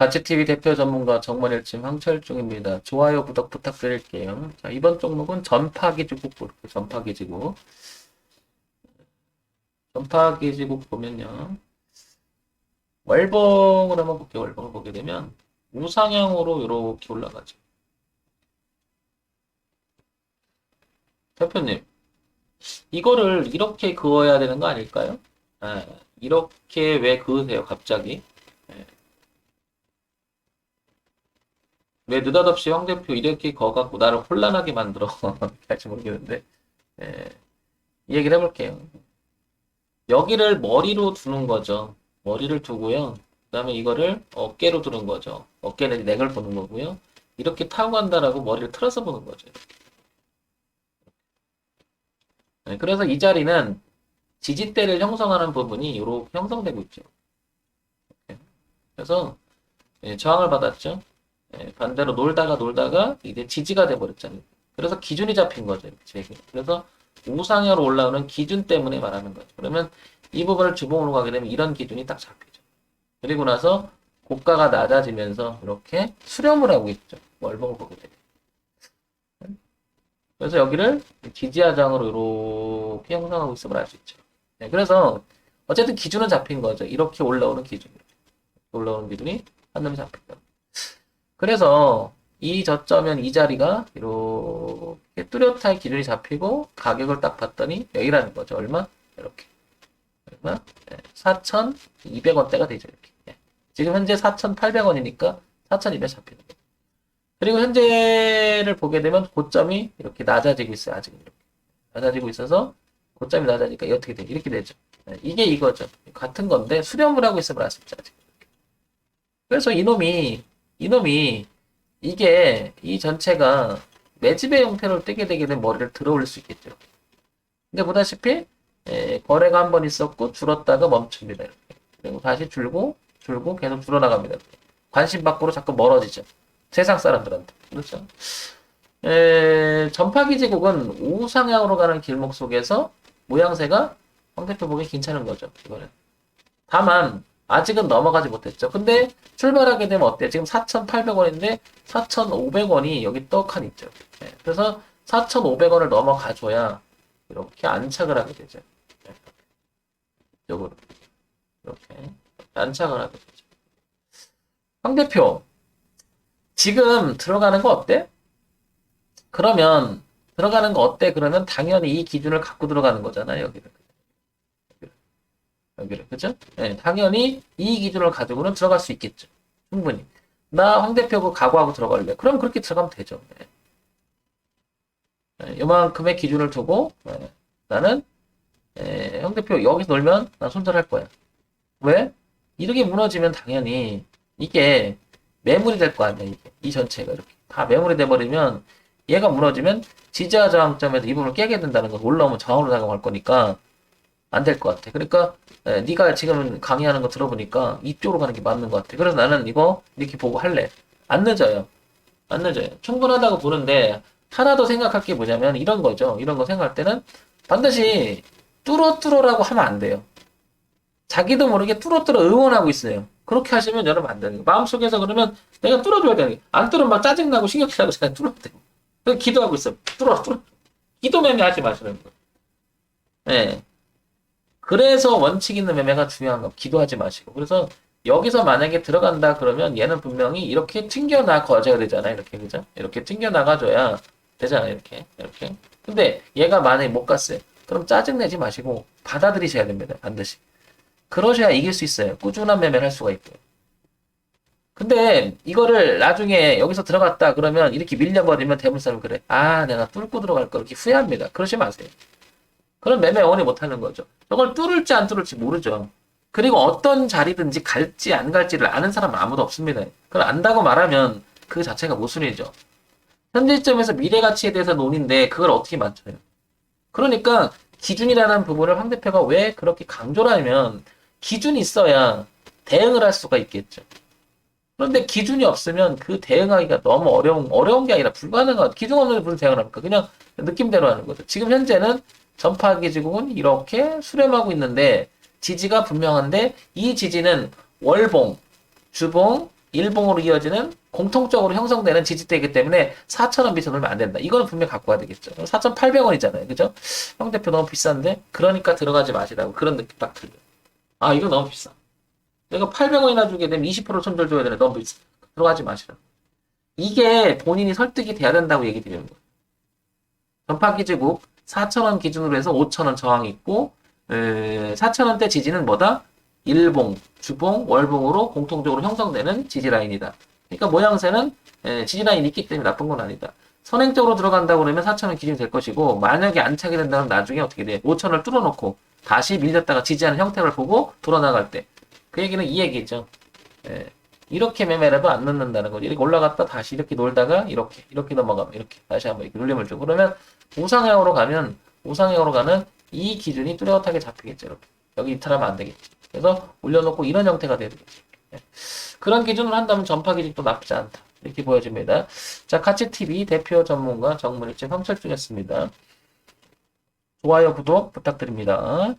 가치TV 대표 전문가 정만일침 황철중입니다. 좋아요, 구독 부탁드릴게요. 자, 이번 종목은 전파기지국. 전파기지국. 전파기지국 보면요. 월봉을 한번 볼게요. 월봉을 보게 되면 우상향으로 이렇게 올라가죠. 대표님, 이거를 이렇게 그어야 되는 거 아닐까요? 예, 이렇게 왜 그으세요, 갑자기? 왜 느닷없이 황 대표 이렇게 거갖고 나를 혼란하게 만들어 할지 모르겠는데 예, 이 얘기를 해볼게요. 여기를 머리로 두는 거죠. 머리를 두고요. 그 다음에 이거를 어깨로 두는 거죠. 어깨는 넥을 보는 거고요. 이렇게 타고 간다라고 머리를 틀어서 보는 거죠. 네, 그래서 이 자리는 지지대를 형성하는 부분이 이렇게 형성되고 있죠. 그래서 예, 저항을 받았죠. 예, 반대로 놀다가 놀다가 이제 지지가 돼버렸잖아요. 그래서 기준이 잡힌 거죠. 제 얘기는. 그래서 우상향으로 올라오는 기준 때문에 말하는 거죠. 그러면 이 부분을 주봉으로 가게 되면 이런 기준이 딱 잡히죠. 그리고 나서 고가가 낮아지면서 이렇게 수렴을 하고 있죠. 월봉을 보게 되면. 그래서 여기를 지지하장으로 이렇게 형성하고 있음을 알 수 있죠. 네, 그래서 어쨌든 기준은 잡힌 거죠. 이렇게 올라오는 기준. 올라오는 기준이 한놈이 잡힌 거죠. 그래서 이 저점은 이 자리가 이렇게 뚜렷하게 기준이 잡히고 가격을 딱 봤더니 여기라는 거죠. 얼마? 이렇게. 얼마? 4,200원대가 되죠. 이렇게. 예. 지금 현재 4,800원이니까 4,200 잡히는 거죠. 그리고 현재를 보게 되면 고점이 이렇게 낮아지고 있어요. 아직 이렇게. 낮아지고 있어서 고점이 낮아지니까 어떻게 돼? 이렇게 되죠. 예, 이게 이거죠. 같은 건데 수렴을 하고 있음을 있죠. 아직. 그래서 이놈이 이놈이 이게 이 전체가 매집의 형태로 뜨게 되게 되면 머리를 들어 올릴 수 있겠죠. 근데 보다시피 에, 거래가 한 번 있었고 줄었다가 멈춥니다. 이렇게. 그리고 다시 줄고 줄고 계속 줄어나갑니다. 관심 밖으로 자꾸 멀어지죠. 세상 사람들한테. 그렇죠. 에, 전파기지국은 우상향으로 가는 길목 속에서 모양새가 황 대표 보기 괜찮은 거죠. 이거는. 다만 아직은 넘어가지 못했죠. 근데 출발하게 되면 어때? 지금 4,800원인데 4,500원이 여기 떡한 있죠. 네, 그래서 4,500원을 넘어가줘야 이렇게 안착을 하게 되죠. 네. 이쪽으로 이렇게 안착을 하게 되죠. 황 대표 지금 들어가는 거 어때? 그러면 들어가는 거 어때? 그러면 당연히 이 기준을 갖고 들어가는 거잖아요. 여기를. 여기를 그죠? 네, 당연히 이 기준을 가지고는 들어갈 수 있겠죠. 충분히. 나 황 대표 그 각오하고 들어갈래. 그럼 그렇게 들어가면 되죠. 네. 네, 요만큼의 기준을 두고 네, 나는 네, 황 대표 여기서 놀면 나 손절할 거야. 왜? 이렇게 무너지면 당연히 이게 매물이 될 거 아니야. 이게 이 전체가 이렇게 다 매물이 돼버리면 얘가 무너지면 지지와 저항점에서 이 부분을 깨게 된다는 거 올라오면 저항으로 작용할 거니까 안 될 것 같아. 그러니까 에, 네가 지금 강의하는 거 들어보니까 이쪽으로 가는 게 맞는 것 같아. 그래서 나는 이거 이렇게 보고 할래. 안 늦어요. 안 늦어요. 충분하다고 보는데 하나 더 생각할 게 뭐냐면 이런 거죠. 이런 거 생각할 때는 반드시 뚫어뚫어라고 하면 안 돼요. 자기도 모르게 뚫어뚫어 응원하고 있어요. 그렇게 하시면 여러분 안 되는 거예요. 마음속에서 그러면 내가 뚫어줘야 되는 거예요. 안 뚫으면 막 짜증나고 신경질나고 제가 뚫어야 돼요. 그래서 기도하고 있어. 뚫어, 뚫어. 기도 매매 하지 마시는 거예요. 네. 그래서 원칙 있는 매매가 중요한 거. 기도하지 마시고. 그래서 여기서 만약에 들어간다 그러면 얘는 분명히 이렇게 튕겨 나가줘야 되잖아요. 이렇게 그죠? 이렇게 튕겨 나가줘야 되잖아요. 이렇게 이렇게. 근데 얘가 만약에 못 갔어요. 그럼 짜증 내지 마시고 받아들이셔야 됩니다. 반드시. 그러셔야 이길 수 있어요. 꾸준한 매매를 할 수가 있고요. 근데 이거를 나중에 여기서 들어갔다 그러면 이렇게 밀려버리면 대물사람 그래. 아, 내가 뚫고 들어갈 거 이렇게 후회합니다. 그러지 마세요. 그럼 매매 원이 못하는 거죠. 저걸 뚫을지 안 뚫을지 모르죠. 그리고 어떤 자리든지 갈지 안 갈지를 아는 사람은 아무도 없습니다. 그걸 안다고 말하면 그 자체가 모순이죠. 현재 시점에서 미래 가치에 대해서 논인데 그걸 어떻게 맞춰요? 그러니까 기준이라는 부분을 황 대표가 왜 그렇게 강조를 하면 기준이 있어야 대응을 할 수가 있겠죠. 그런데 기준이 없으면 그 대응하기가 너무 어려운, 어려운 게 아니라 불가능한, 기준 없는데 무슨 대응을 합니까? 그냥 느낌대로 하는 거죠. 지금 현재는 전파 기지국은 이렇게 수렴하고 있는데 지지가 분명한데 이 지지는 월봉, 주봉, 일봉으로 이어지는 공통적으로 형성되는 지지대이기 때문에 4,000원 밑에 놓으면 안 된다. 이거는 분명 갖고 와야 되겠죠. 4,800원이잖아요. 그죠? 형 대표 너무 비싼데? 그러니까 들어가지 마시라고. 그런 느낌 딱 들려. 아, 이거 너무 비싸. 내가 800원이나 주게 되면 20% 손절 줘야 되네. 너무 비싸. 들어가지 마시라고. 이게 본인이 설득이 돼야 된다고 얘기 드리는 거예요. 전파 기지국 4,000원 기준으로 해서 5,000원 저항 있고, 4,000원대 지지는 뭐다? 일봉, 주봉, 월봉으로 공통적으로 형성되는 지지 라인이다. 그러니까 모양새는 에, 지지 라인이 있기 때문에 나쁜 건 아니다. 선행적으로 들어간다고 그러면 4,000원 기준이 될 것이고, 만약에 안 차게 된다면 나중에 어떻게 돼? 5,000원을 뚫어놓고 다시 밀렸다가 지지하는 형태를 보고 돌아나갈 때. 그 얘기는 이 얘기죠. 예. 이렇게 매매를 해도 안 넣는다는 거죠. 이렇게 올라갔다 다시 이렇게 놀다가 이렇게, 이렇게 넘어가면 이렇게 다시 한번 이렇게 눌림을 주고 그러면 우상향으로 가면 우상향으로 가는 이 기준이 뚜렷하게 잡히겠죠. 이렇게. 여기 이탈하면 안 되겠지. 그래서 올려놓고 이런 형태가 되는 거죠. 예. 그런 기준을 한다면 전파 기준도 나쁘지 않다. 이렇게 보여집니다. 자, 카치TV 대표 전문가 정문일진 황철중이었습니다. 좋아요, 구독 부탁드립니다.